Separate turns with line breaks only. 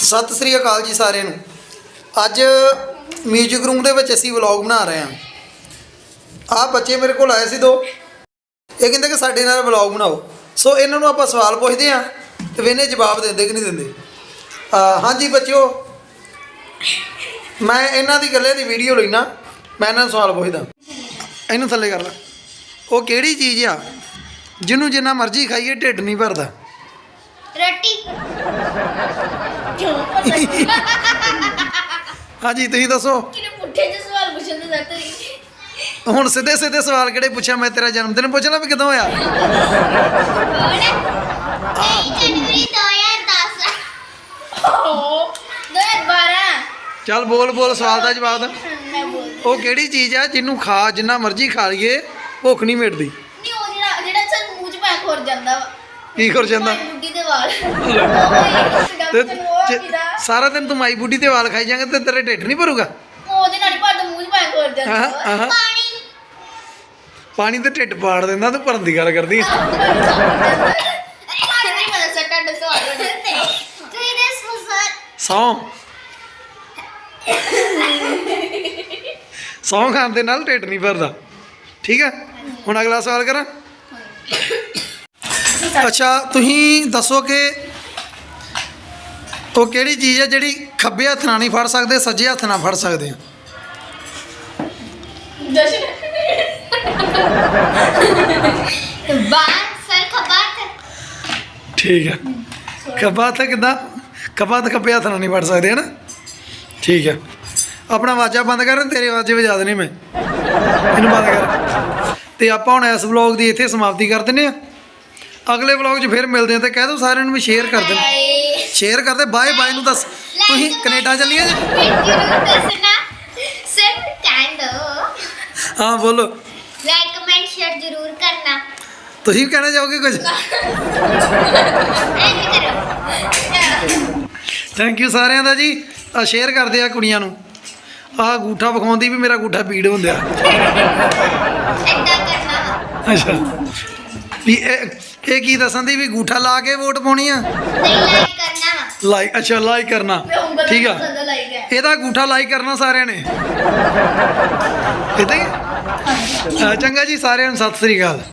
ਸਤਿ ਸ੍ਰੀ ਅਕਾਲ ਜੀ ਸਾਰਿਆਂ ਨੂੰ। ਅੱਜ ਮਿਊਜ਼ਿਕ ਰੂਮ ਦੇ ਵਿੱਚ ਅਸੀਂ ਵਲੌਗ ਬਣਾ ਰਹੇ ਹਾਂ। ਆਹ ਬੱਚੇ ਮੇਰੇ ਕੋਲ ਆਏ ਸੀ ਦੋ। ਇਹ ਕਹਿੰਦੇ ਕਿ ਸਾਡੇ ਨਾਲ ਵਲੌਗ ਬਣਾਓ। ਸੋ ਇਹਨਾਂ ਨੂੰ ਆਪਾਂ ਸਵਾਲ ਪੁੱਛਦੇ ਹਾਂ ਤੇ ਵੇਨੇ ਜਵਾਬ ਦਿੰਦੇ ਕਿ ਨਹੀਂ ਦਿੰਦੇ। ਹਾਂਜੀ ਬੱਚਿਓ, ਮੈਂ ਇਹਨਾਂ ਦੀ ਗੱਲੇ ਦੀ ਵੀਡੀਓ ਲੈਣਾ ਮੈਂ ਇਹਨਾਂ ਨੂੰ ਸਵਾਲ ਪੁੱਛਦਾ। ਇਹਨੂੰ ਥੱਲੇ ਕਰ ਲੈ। ਉਹ ਕਿਹੜੀ ਚੀਜ਼ ਆ? ਜਿਹਨੂੰ ਜਿੰਨਾ ਮਰਜ਼ੀ ਖਾਈਏ, ਢਿੱਡ ਨਹੀਂ ਭਰਦਾ।
ਰੋਟੀ।
ਹਾਂਜੀ ਤੁਸੀਂ ਦੱਸੋ।
ਕਿਨੇ ਪੁੱਠੇ ਜਿਹੇ ਸਵਾਲ ਪੁੱਛਣ ਦਾ ਤਰੀ
ਹੁਣ ਸਿੱਧੇ ਸਿੱਧੇ ਸਵਾਲ ਕਿਹੜੇ ਪੁੱਛਿਆ? ਮੈਂ ਤੇਰਾ ਜਨਮ ਦਿਨ ਪੁੱਛਣਾ ਵੀ ਕਦੋਂ ਹੋਇਆ?
ਕੌਣ ਹੈ? ਜਨਵਰੀ 2010 ਓ 2012
ਚੱਲ ਬੋਲ ਬੋਲ ਸਵਾਲ ਦਾ ਜਵਾਬ ਦੇ।
ਮੈਂ ਬੋਲ
ਉਹ ਕਿਹੜੀ ਚੀਜ਼ ਆ ਜਿਹਨੂੰ ਖਾ ਜਿੰਨਾ ਮਰਜ਼ੀ ਖਾ ਲਈਏ ਭੁੱਖ ਨਹੀਂ ਮਿਟਦੀ?
ਨਹੀਂ ਉਹ ਜਿਹੜਾ ਜਿਹੜਾ ਚੱਲ ਮੂੰਹ ਚ ਪੈ ਖੋਰ ਜਾਂਦਾ ਵਾ।
ਕੀ ਕਰ ਜਾਂਦਾ?
ਵਾਲ।
ਤੇ ਜੇ ਸਾਰਾ ਦਿਨ ਤੂੰ ਮਾਈ ਬੁੱਢੀ ਤੇ ਵਾਲ ਖਾਈ ਜਾਏਂਗਾ ਤੇ ਤੇਰੇ ਢਿੱਡ ਨਹੀਂ ਭਰੂਗਾ?
ਉਹਦੇ ਨਾਲ ਹੀ ਭਰ ਮੂੰਹ ਚ ਪੈ ਖੋਰ ਜਾਂਦਾ
ਹਾਂ। ਹਾਂ।
ਪਾਣੀ।
ਪਾਣੀ ਤੇ ਢਿੱਡ ਪਾੜ ਦਿੰਦਾ ਤੂੰ ਭਰਨ ਦੀ ਗੱਲ ਕਰਦੀ ਆਂ।
ਪਾਣੀ ਨਹੀਂ ਸੱਟਾਂ ਦੇ ਸਵਾਲ
ਸੌਂ। ਸੌਂ ਖਾਣ ਦੇ ਨਾਲ ਢਿੱਡ ਨਹੀਂ ਭਰਦਾ। ਠੀਕ ਹੈ ਹੁਣ ਅਗਲਾ ਸਵਾਲ ਕਰਾਂ। ਅੱਛਾ। ਤੁਸੀਂ ਦੱਸੋ ਕਿ ਉਹ ਕਿਹੜੀ ਚੀਜ਼ ਹੈ ਜਿਹੜੀ ਖੱਬੇ ਹੱਥ ਨਾਲ ਨਹੀਂ ਫੜ ਸਕਦੇ ਸੱਜੇ ਹੱਥ ਨਾਲ ਫੜ ਸਕਦੇ ਆ?
ਜਸ਼ਨ ਸਰ
ਠੀਕ ਹੈ। ਖੱਬਾ ਹੱਥ ਕਿੱਦਾਂ? ਖੱਬਾ ਹੱਥ ਖੱਬੇ ਹੱਥ ਨਾਲ ਨਹੀਂ ਫੜ ਸਕਦੇ ਹਨ? ਠੀਕ ਹੈ। ਆਪਣਾ ਵਾਜਾ ਬੰਦ ਕਰ ਤੇਰੇ ਵਾਜੇ ਵਜਾ ਦੇਣੇ ਮੈਂ। ਇਹਨੂੰ ਬੰਦ ਕਰ। ਤੇ ਆਪਾਂ ਹੁਣ ਇਸ ਵਲੌਗ ਦੀ ਇੱਥੇ ਸਮਾਪਤੀ ਕਰ ਦਿੰਨੇ ਆ ਅਗਲੇ ਵਲੌਗ 'ਚ ਫਿਰ ਮਿਲਦੇ ਆ ਤੇ ਕਹਿ ਦਿਓ ਸਾਰਿਆਂ ਨੂੰ ਵੀ ਸ਼ੇਅਰ ਕਰ ਦੇਣ।
ਬਾਏ
ਸ਼ੇਅਰ ਕਰਦੇ ਬਾਏ ਬਾਏ ਨੂੰ ਦੱਸ। ਤੁਸੀਂ ਕੈਨੇਡਾ ਚੱਲੀਏ ਜੀ?
ਜਰੂਰ ਦੱਸਣਾ। ਸਿਰ ਕਹਿੰਦੋ
ਹਾਂ ਬੋਲੋ।
ਲਾਈਕ ਕਮੈਂਟ ਸ਼ੇਅਰ ਜਰੂਰ ਕਰਨਾ।
ਤੁਸੀਂ ਵੀ ਕਹਿਣਾ ਚਾਹੋਗੇ ਕੁਝ?
ਐਂ ਕਰੋ।
ਥੈਂਕ ਯੂ ਸਾਰਿਆਂ ਦਾ ਜੀ। ਆ ਸ਼ੇਅਰ ਕਰਦੇ ਆ ਕੁੜੀਆਂ ਨੂੰ। ਆਹ ਗੂਠਾ ਵਿਖਾਉਂਦੀ ਵੀ ਮੇਰਾ ਗੂਠਾ ਪੀੜ ਹੁੰਦਿਆ।
ਕਰਨਾ।
ਅੱਛਾ। ਵੀ ਇਹ ਇਹ ਕੀ ਦੱਸਣ ਦੀ ਵੀ ਗੂਠਾ ਲਾ ਕੇ ਵੋਟ ਪਾਉਣੀ ਆ?
ਨਹੀਂ ਲਾਈਕ ਕਰਨਾ ਵਾ।
ਲਾਈਕ ਅੱਛਾ ਲਾਈਕ ਕਰਨਾ। ਠੀਕ ਆ।
ਜ਼ਿਆਦਾ ਲਾਈਕ ਹੈ।
ਇਹਦਾ ਗੂਠਾ ਲਾਈਕ ਕਰਨਾ ਸਾਰਿਆਂ ਨੇ। ਇਦਾਂ ਹੀ? ਚੰਗਾ ਜੀ ਸਾਰਿਆਂ ਨੂੰ ਸਤਿ ਸ੍ਰੀ ਅਕਾਲ।